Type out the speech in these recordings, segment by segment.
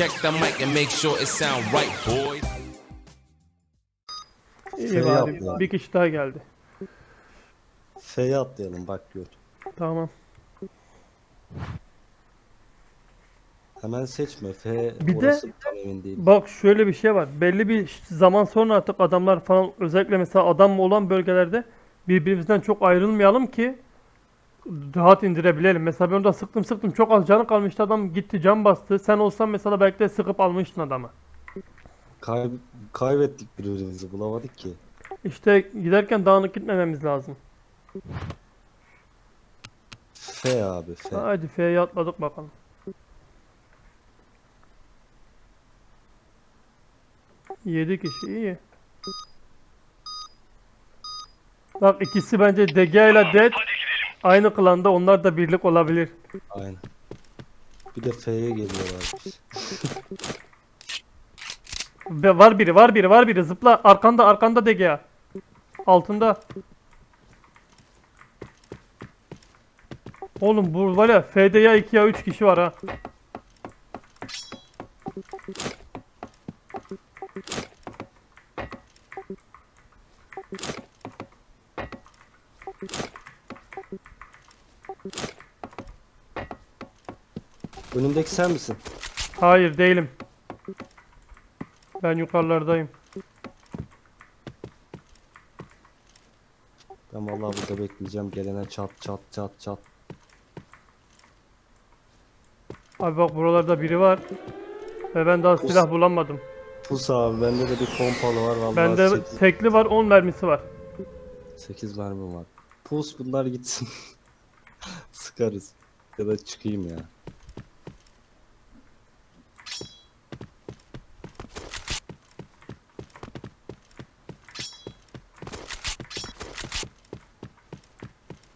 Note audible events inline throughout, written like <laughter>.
check the mic and make sure it sound right, boys. İyi Şey bari. yaptılar. Bir kişi daha geldi. F'ye atlayalım bak gör. Tamam. Hemen seçme. F Bir de- orası tam emin değilim. Bak şöyle bir şey var. Belli bir zaman sonra artık adamlar falan özellikle mesela adam olan bölgelerde birbirimizden çok ayrılmayalım ki rahat indirebilelim. Mesela ben orada sıktım sıktım çok az canı kalmıştı adam gitti can bastı. Sen olsan mesela belki de sıkıp almıştın adamı. Kay- kaybettik birbirimizi bulamadık ki. İşte giderken dağınık gitmememiz lazım. F abi F. Hadi F'ye atladık bakalım. Yedi kişi iyi. Bak ikisi bence DG ile Dead aynı klanda onlar da birlik olabilir. Aynen. Bir de F'ye geliyorlar. Ve var biri var biri var biri zıpla arkanda arkanda DG. Altında. Oğlum bu var ya F'de ya 2 ya 3 kişi var ha. Önümdeki sen misin? Hayır değilim. Ben yukarılardayım. Ben vallahi burada bekleyeceğim. Gelene çat çat çat çat. Abi bak buralarda biri var. Ve ben daha silah bulamadım. Pus abi bende de bir pompalı var vallahi. Bende 8, tekli var 10 mermisi var. 8 mermim var. Pus bunlar gitsin. <laughs> Sıkarız. Ya da çıkayım ya.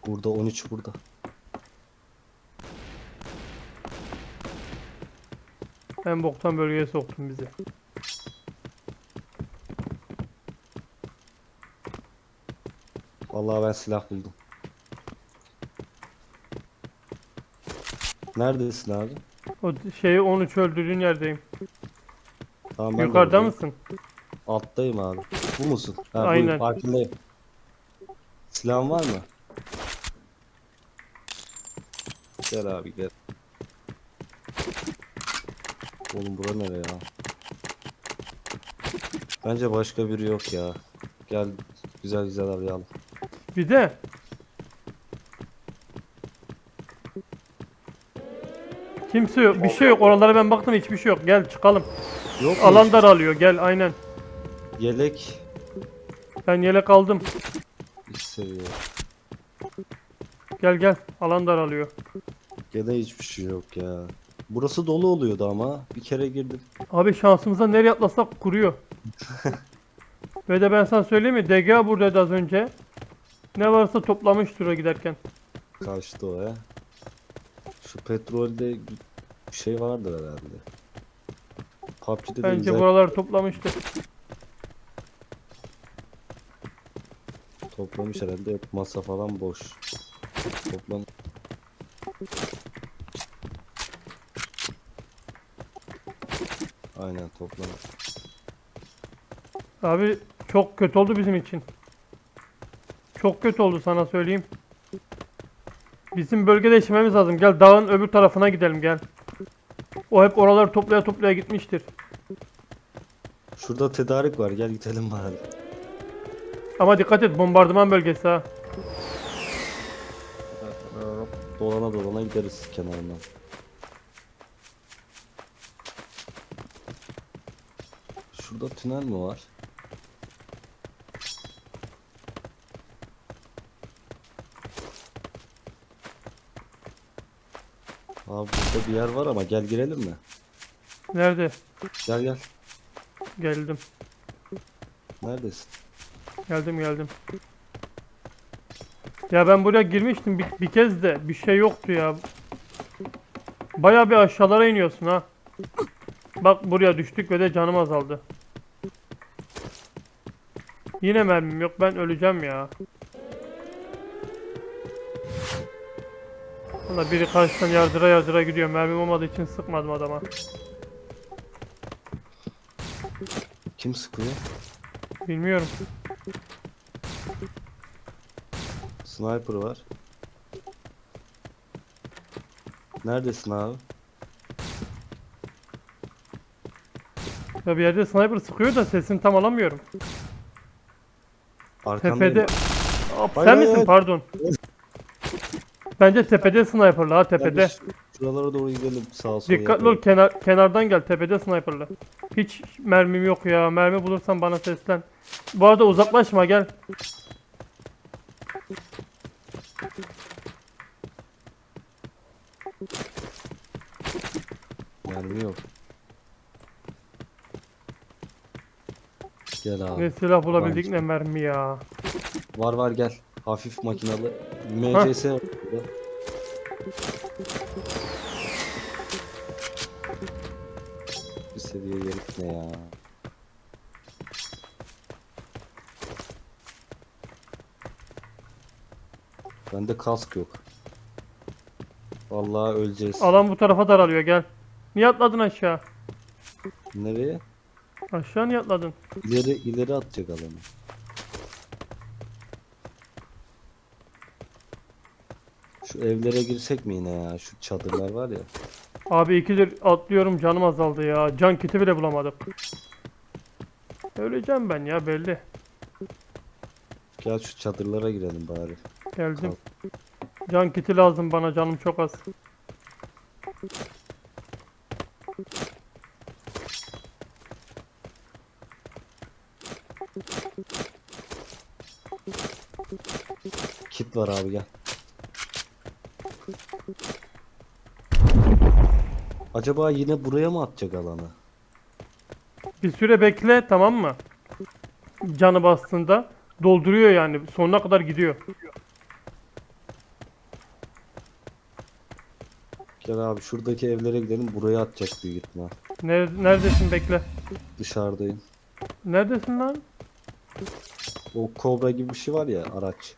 Burada 13 burada. En boktan bölgeye soktun bizi. Vallahi ben silah buldum. Neredesin abi? O şeyi 13 öldürdüğün yerdeyim. Tamam ben de Yukarıda buradayım. mısın? Alttayım abi. Bu musun? Ha, Aynen. Buyur, farkındayım. Silahın var mı? Gel abi gel. Oğlum bura nere ya? Bence başka biri yok ya. Gel güzel güzel arayalım. Bir de Kimse yok. Bir şey yok. Oralara ben baktım hiçbir şey yok. Gel çıkalım. Yok mu? Alan daralıyor. Gel aynen. Yelek. Ben yelek aldım. Hiç seviyor. Gel gel. Alan daralıyor. Gene hiçbir şey yok ya. Burası dolu oluyordu ama. Bir kere girdim. Abi şansımıza nereye atlasak kuruyor. <laughs> Ve de ben sana söyleyeyim mi? DGA buradaydı az önce. Ne varsa toplamıştır o giderken. Kaçtı o ya. Şu petrolde bir şey vardır herhalde. PUBG'de de Bence güzel buraları toplamıştır. toplamış herhalde. Hep masa falan boş. Toplam. Aynen toplamış. Abi çok kötü oldu bizim için. Çok kötü oldu sana söyleyeyim. Bizim bölgede işlememiz lazım. Gel dağın öbür tarafına gidelim gel. O hep oraları toplaya toplaya gitmiştir. Şurada tedarik var. Gel gidelim bari. Ama dikkat et bombardıman bölgesi ha. Dolana dolana gideriz kenarından. Şurada tünel mi var? Abi burada bir yer var ama gel girelim mi? Nerede? Gel gel. Geldim. Neredesin? Geldim geldim. Ya ben buraya girmiştim bir, bir kez de bir şey yoktu ya. Baya bir aşağılara iniyorsun ha. Bak buraya düştük ve de canım azaldı. Yine mermim yok ben öleceğim ya. Valla biri karşıdan yardıra yardıra gidiyor. Mermim olmadığı için sıkmadım adama. Kim sıkıyor? Bilmiyorum. Sniper var. Neredesin abi? Ya bir yerde sniper sıkıyor da sesini tam alamıyorum. Arkandayım. Tepede. Sen hayır, misin? hayır. Pardon. <laughs> Bence tepede sniperlı ha tepede. Şuralara doğru gidelim sağa sola. Dikkatli ol kenar kenardan gel tepede sniperlı. Hiç mermim yok ya. Mermi bulursan bana seslen. Bu arada uzaklaşma gel. Mermi yok. Gel abi. Ne silah bulabildik ne mermi ya. Var var gel. Hafif makinalı. MCS. Bir seviye yerik ne ya. Bende kask yok. Vallahi öleceğiz. Alan bu tarafa daralıyor gel. Niye atladın aşağı? Nereye? Aşağı niye atladın? İleri ileri atacak alanı. Şu evlere girsek mi yine ya? Şu çadırlar var ya. Abi ikidir atlıyorum canım azaldı ya. Can kiti bile bulamadık. Öleceğim ben ya belli. Gel şu çadırlara girelim bari. Geldim. Can kiti lazım bana canım çok az. Kit var abi gel. Acaba yine buraya mı atacak alanı? Bir süre bekle tamam mı? Canı bastığında dolduruyor yani sonuna kadar gidiyor. Gel abi şuradaki evlere gidelim buraya atacak büyük ihtimal. Nerede, neredesin bekle. Dışarıdayım. Neredesin lan? O kobra gibi bir şey var ya araç.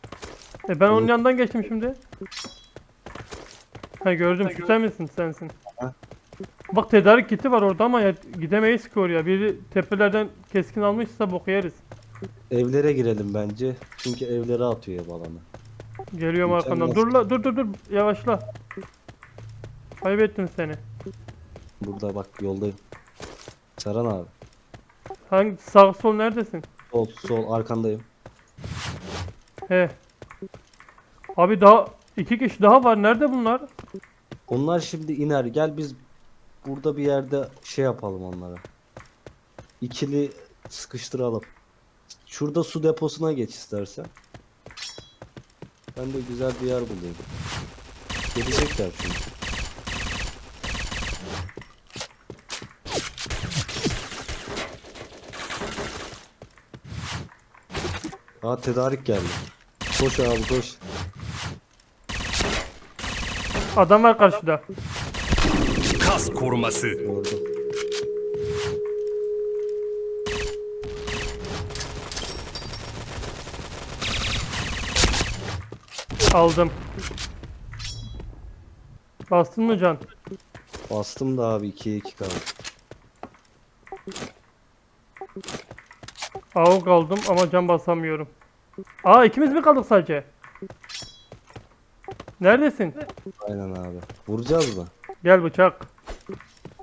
E ben onun yanından geçtim şimdi. Ha gördüm sen misin sensin. Bak tedarik kiti var orada ama ya, gidemeyiz ki oraya. Biri tepelerden keskin almışsa boku yeriz. Evlere girelim bence. Çünkü evlere atıyor ev alanı. Geliyorum Mükemmel. arkandan. Dur la dur dur dur yavaşla. Kaybettim seni. Burada bak yoldayım. Saran abi. Hangi sağ sol neredesin? Sol sol arkandayım. He. Abi daha iki kişi daha var. Nerede bunlar? Onlar şimdi iner. Gel biz burada bir yerde şey yapalım onlara. İkili sıkıştıralım. Şurada su deposuna geç istersen. Ben de güzel bir yer bulayım. Gelecekler çünkü. Aa tedarik geldi. Koş abi koş. Adam karşıda. Kas koruması. Gördüm. Aldım. Bastın mı can? Bastım da abi 2'ye 2 kaldı. Avuk aldım ama can basamıyorum. Aa ikimiz mi kaldık sadece? Neredesin? Aynen abi. Vuracağız mı? Gel bıçak.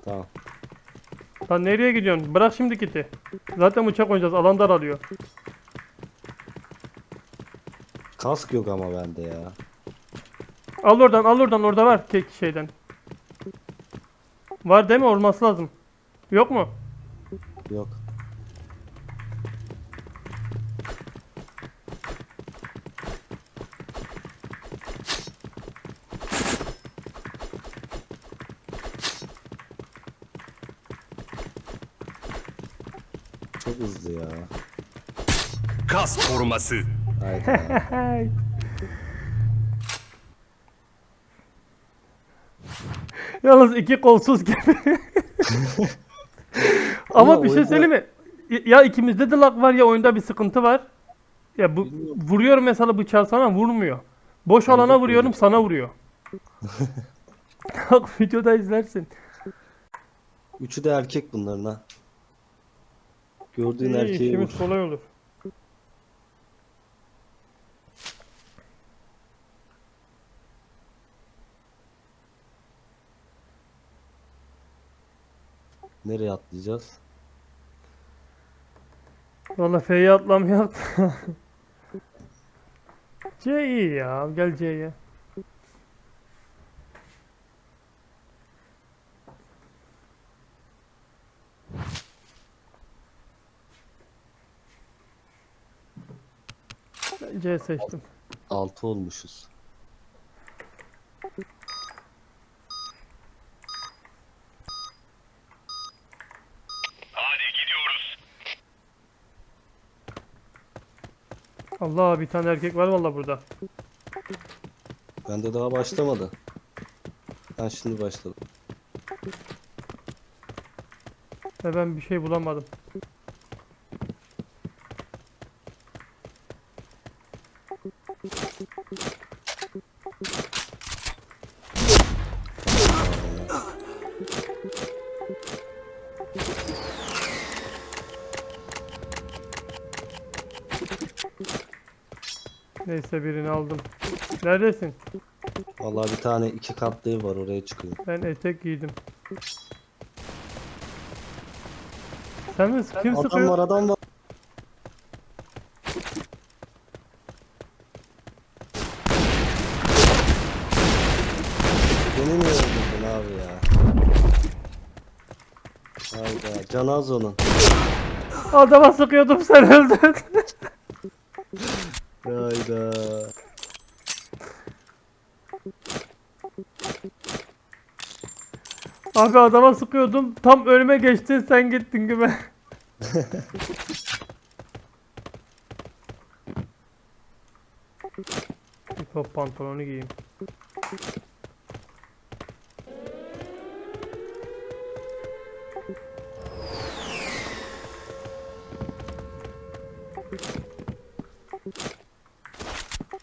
Tamam. Lan nereye gidiyorsun? Bırak şimdi kiti. Zaten bıçak oynayacağız. Alan daralıyor. Kask yok ama bende ya. Al oradan al oradan orada var kek şeyden. Var değil mi? Olması lazım. Yok mu? Yok. Çok hızlı ya. Kas koruması. Hayda. <laughs> Yalnız iki kolsuz gibi. <laughs> Ama bir şey söyleyeyim mi? Ya ikimizde de lag var ya oyunda bir sıkıntı var. Ya bu Bilmiyorum. vuruyorum mesela bıçağı sana vurmuyor. Boş alana vuruyorum vuruyorum. sana vuruyor. <laughs> Bak videoda izlersin. Üçü de erkek bunların ha. Gördüğün İyi, erkeği vur. işimiz kolay olur. Nereye atlayacağız? Valla F'ye atlamıyor. <laughs> C iyi ya. Gel C'ye. Ben C seçtim. 6 olmuşuz. Hadi gidiyoruz. Allah bir tane erkek var valla burada. Bende daha başlamadı. Ben şimdi başladım. Ve ben bir şey bulamadım. Neyse birini aldım. Neredesin? Vallahi bir tane iki katlı ev var oraya çıkıyor. Ben etek giydim. Sen mi? Kim Adam sıkıyor? var adam var. Beni mi öldürdün abi ya? Hayda canı az onun. Adama sıkıyordum sen öldün. <laughs> Hayda. Abi adama sıkıyordum. Tam önüme geçtin sen gittin gibi. Top <laughs> pantolonu giyeyim.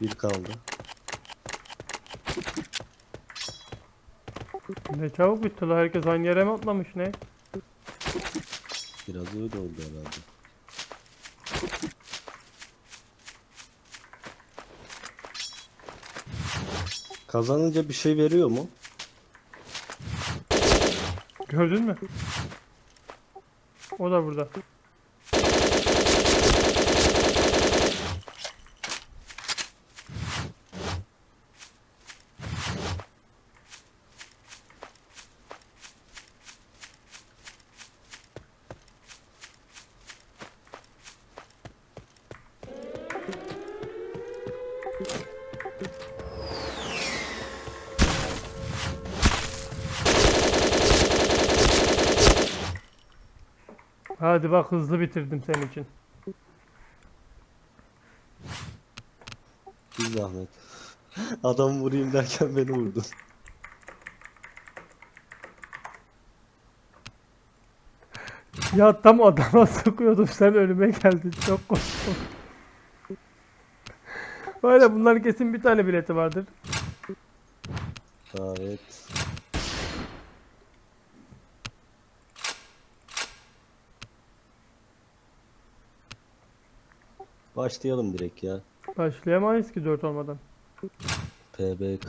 Bir kaldı. Ne çabuk bitti la herkes aynı yere mi atlamış ne? Biraz öyle oldu herhalde. Kazanınca bir şey veriyor mu? Gördün mü? O da burada. Hadi bak hızlı bitirdim senin için. Bir zahmet. Adam vurayım derken beni vurdun. Ya tam adama sıkıyordum sen önüme geldin çok korktum. Böyle bunların kesin bir tane bileti vardır. Evet. Başlayalım direkt ya. Başlayamayız ki 4 olmadan. PBK.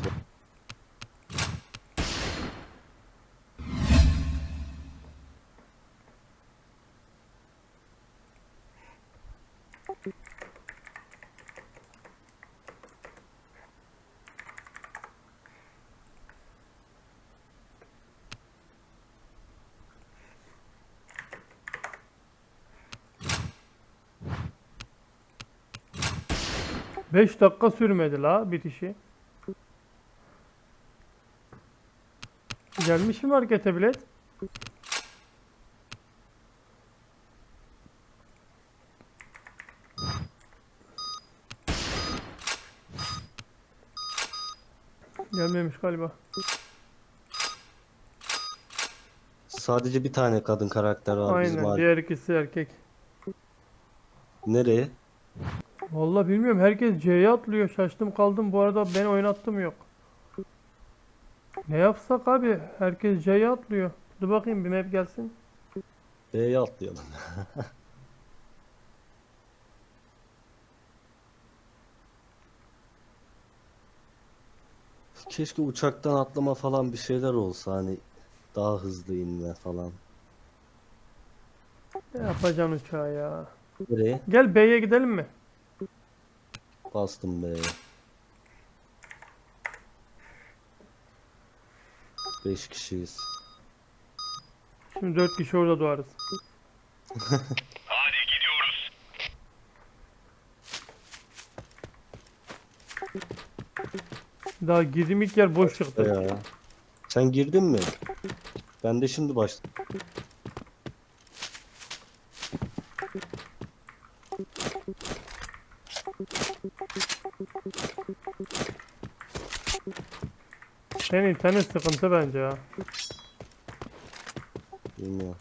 Beş dakika sürmedi la bitişi. Gelmiş mi markete bilet? Gelmemiş galiba. Sadece bir tane kadın karakter var bizim Aynen. hali- Diğer ikisi erkek. Nereye? Vallahi bilmiyorum. Herkes C'ye atlıyor. Şaştım kaldım. Bu arada ben oynattım yok. Ne yapsak abi? Herkes C'ye atlıyor. Dur bakayım bir map gelsin. B'ye atlayalım. <laughs> Keşke uçaktan atlama falan bir şeyler olsa hani daha hızlı inme falan. Ne yapacaksın uçağı ya? Nereye? Gel B'ye gidelim mi? Bastım B'ye. 5 kişiyiz. Şimdi 4 kişi orada doğarız. <laughs> Hadi gidiyoruz. Daha girdiğim ilk yer boş çıktı. Ya. Sen girdin mi? Ben de şimdi başladım. Senin internet sıkıntı bence ya. Bilmiyorum.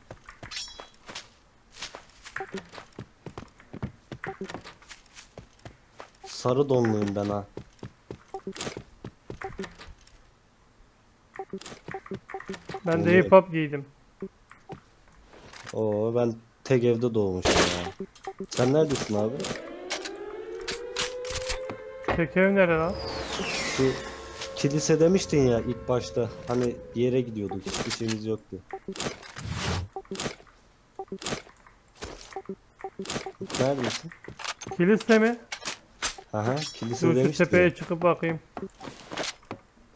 Sarı donluyum ben ha. Ben de hip hop giydim. Oo ben tek evde doğmuşum ya. Sen neredesin abi? Tek ev nere lan? Şu kilise demiştin ya ilk başta. Hani bir yere gidiyorduk. Hiçbir şeyimiz yoktu. Neredesin? Kilise mi? Aha kilise Dur şu demiştin. tepeye ya. çıkıp bakayım.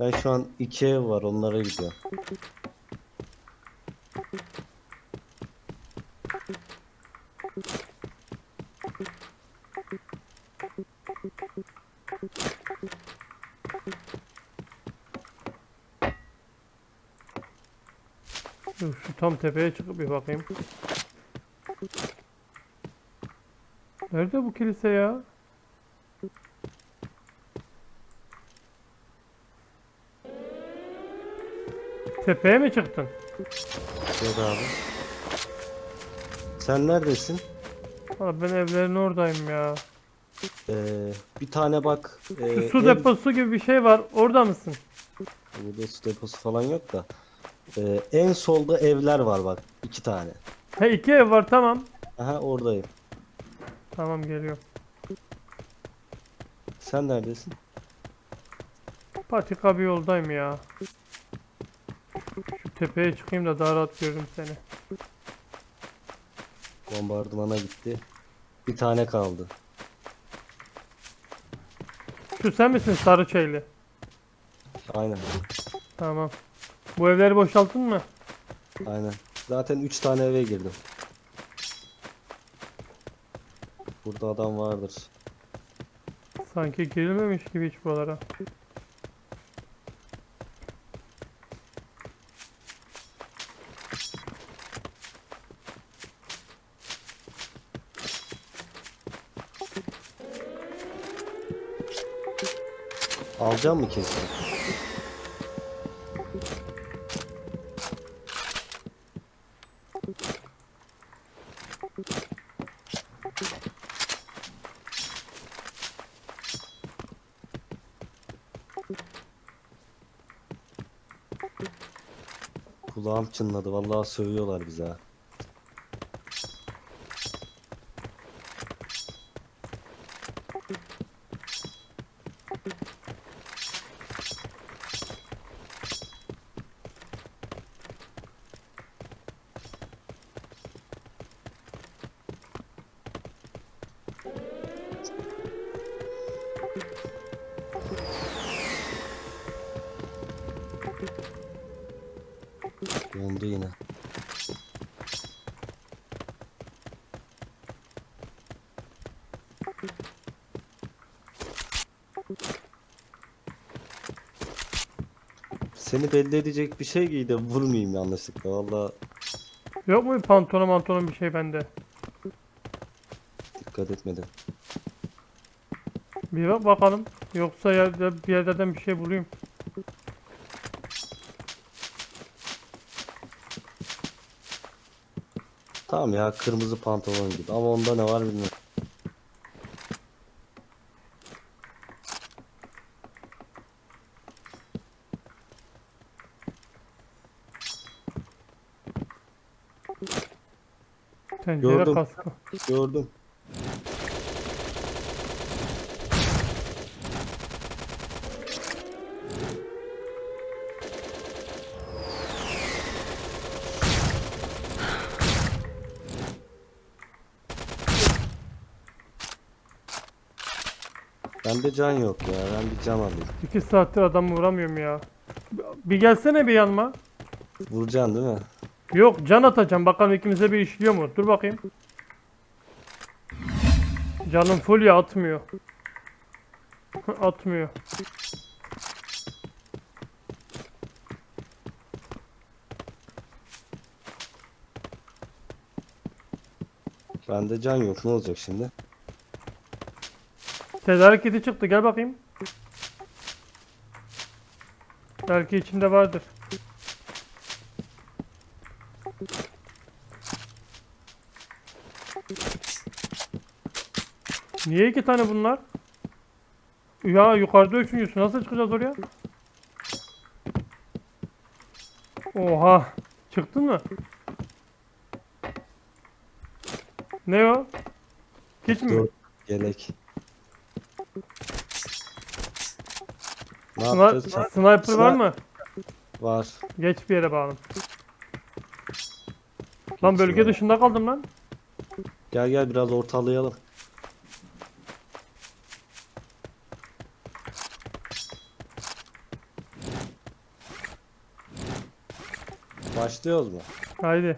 Ben şu an iki ev var onlara gidiyorum. Dur şu tam tepeye çıkıp bir bakayım. Nerede bu kilise ya? Tepeye mi çıktın? Yok abi. Sen neredesin? Valla ben evlerin oradayım ya. Ee, bir tane bak. Şu ee, su ev- deposu gibi bir şey var. Orada mısın? Burada su deposu falan yok da. Ee, en solda evler var bak. iki tane. He iki ev var tamam. Aha oradayım. Tamam geliyorum. Sen neredesin? Patika bir yoldayım ya. Şu tepeye çıkayım da daha rahat görürüm seni. Bombardımana gitti. Bir tane kaldı. Şu sen misin sarı çeyli? Aynen. Tamam. Bu evleri boşalttın mı? Aynen. Zaten 3 tane eve girdim. Burada adam vardır. Sanki girilmemiş gibi hiç buralara. Alacağım mı kesin? Kulağım çınladı. Vallahi sövüyorlar bize. Seni belli edecek bir şey giyde vurmayayım yanlışlıkla valla Yok mu bir pantolon mantolon bir şey bende? dikkat etmedim. Bir bak bakalım. Yoksa yerde, bir yerden bir şey bulayım. Tamam ya kırmızı pantolon gibi ama onda ne var bilmiyorum. Tencere Gördüm. kaskı. Gördüm. Bende can yok ya. Ben bir can alayım. 2 saattir adamı vuramıyorum ya. Bir gelsene bir yanıma. Vuracaksın değil mi? Yok can atacağım bakalım ikimize bir işliyor mu? Dur bakayım. Canım full ya atmıyor. <laughs> atmıyor. Bende can yok. Ne olacak şimdi? Tedarik kiti çıktı gel bakayım. Belki içinde vardır. Niye iki tane bunlar? Ya yukarıda üçüncüsü nasıl çıkacağız oraya? Oha çıktın mı? Ne o? Hiç mi? Dört Yelek. Ne yapacağız? sniper var mı? Var. Geç bir yere bağlı. Lan bölge dışında kaldım lan. Gel gel biraz ortalayalım. Başlıyoruz mu? Haydi.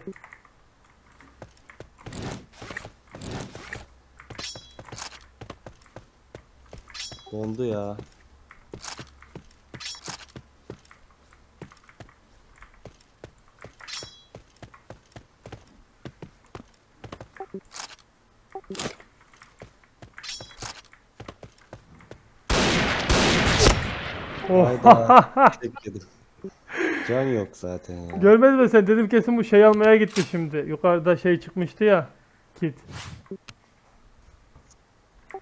Dondu ya. Oh. Hayda. <laughs> Tek yedim. Can yok zaten ya. Görmedin mi sen? Dedim kesin bu şey almaya gitti şimdi. Yukarıda şey çıkmıştı ya. Kit.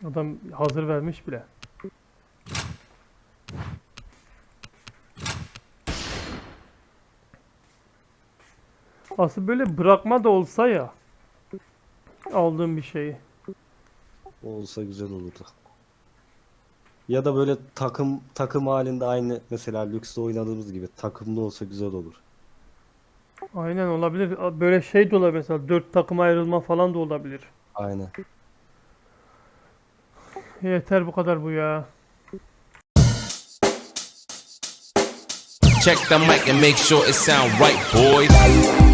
Adam hazır vermiş bile. Aslında böyle bırakma da olsa ya. Aldığım bir şeyi. Olsa güzel olurdu. Ya da böyle takım takım halinde aynı mesela lüksle oynadığımız gibi takımlı olsa güzel olur. Aynen olabilir. Böyle şey de olabilir mesela. Dört takım ayrılma falan da olabilir. Aynen. Yeter bu kadar bu ya. Check the mic and make sure it sound right, boys.